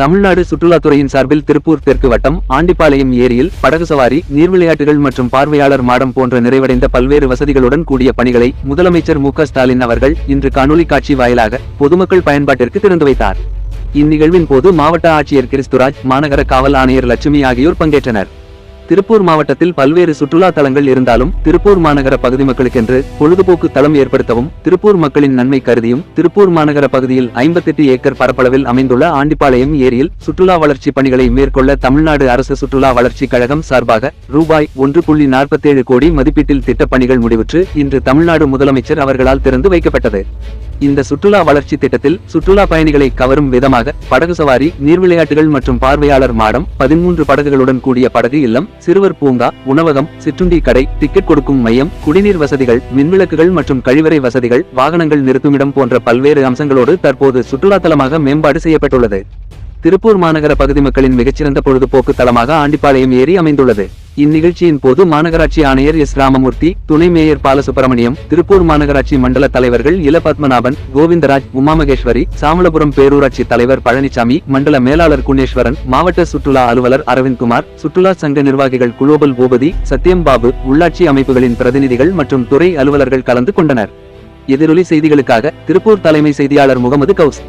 தமிழ்நாடு சுற்றுலாத்துறையின் சார்பில் திருப்பூர் தெற்கு வட்டம் ஆண்டிப்பாளையம் ஏரியில் படகு சவாரி நீர் விளையாட்டுகள் மற்றும் பார்வையாளர் மாடம் போன்ற நிறைவடைந்த பல்வேறு வசதிகளுடன் கூடிய பணிகளை முதலமைச்சர் மு ஸ்டாலின் அவர்கள் இன்று காணொலி காட்சி வாயிலாக பொதுமக்கள் பயன்பாட்டிற்கு திறந்து வைத்தார். இந்நிகழ்வின் போது மாவட்ட ஆட்சியர் கிறிஸ்துராஜ் மாநகர காவல் ஆணையர் லட்சுமி ஆகியோர் பங்கேற்றனர். திருப்பூர் மாவட்டத்தில் பல்வேறு சுற்றுலா தலங்கள் இருந்தாலும் திருப்பூர் மாநகர பகுதி மக்களுக்கென்று பொழுதுபோக்கு தளம் ஏற்படுத்தவும் திருப்பூர் மக்களின் நன்மை கருதியும் திருப்பூர் மாநகர பகுதியில் ஐம்பத்தெட்டு ஏக்கர் பரப்பளவில் அமைந்துள்ள ஆண்டிப்பாளையம் ஏரியில் சுற்றுலா வளர்ச்சி பணிகளை மேற்கொள்ள தமிழ்நாடு அரசு சுற்றுலா வளர்ச்சிக் கழகம் சார்பாக ரூபாய் ஒன்று புள்ளி நாற்பத்தேழு கோடி மதிப்பீட்டில் திட்டப் பணிகள் முடிவுற்று இன்று தமிழ்நாடு முதலமைச்சர் அவர்களால் திறந்து வைக்கப்பட்டது. இந்த சுற்றுலா வளர்ச்சி திட்டத்தில் சுற்றுலா பயணிகளை கவரும் விதமாக படகு சவாரி நீர் விளையாட்டுகள் மற்றும் பார்வையாளர் மாடம் பதிமூன்று படகுகளுடன் கூடிய படகு இல்லம் சிறுவர் பூங்கா உணவகம் சிற்றுண்டி கடை டிக்கெட் கொடுக்கும் மையம் குடிநீர் வசதிகள் மின்விளக்குகள் மற்றும் கழிவறை வசதிகள் வாகனங்கள் நிறுத்துமிடம் போன்ற பல்வேறு அம்சங்களோடு தற்போது சுற்றுலா தலமாக மேம்பாடு செய்யப்பட்டுள்ளது. திருப்பூர் மாநகர பகுதி மக்களின் மிகச்சிறந்த பொழுதுபோக்கு தலமாக ஆண்டிப்பாளையம் ஏரி அமைந்துள்ளது. இந்நிகழ்ச்சியின் போது மாநகராட்சி ஆணையர் எஸ் ராமமூர்த்தி துணை மேயர் பாலசுப்ரமணியம் திருப்பூர் மாநகராட்சி மண்டல தலைவர்கள் இல பத்மநாபன் கோவிந்தராஜ் உமாமகேஸ்வரி சாமலபுரம் பேரூராட்சி தலைவர் பழனிசாமி மண்டல மேலாளர் குணேஸ்வரன் மாவட்ட சுற்றுலா அலுவலர் அரவிந்த்குமார் சுற்றுலா சங்க நிர்வாகிகள் குளோபல் பூபதி சத்யம்பாபு உள்ளாட்சி அமைப்புகளின் பிரதிநிதிகள் மற்றும் துறை அலுவலர்கள் கலந்து கொண்டனர். எதிரொலி செய்திகளுக்காக திருப்பூர் தலைமை செய்தியாளர் முகமது கவுஸ்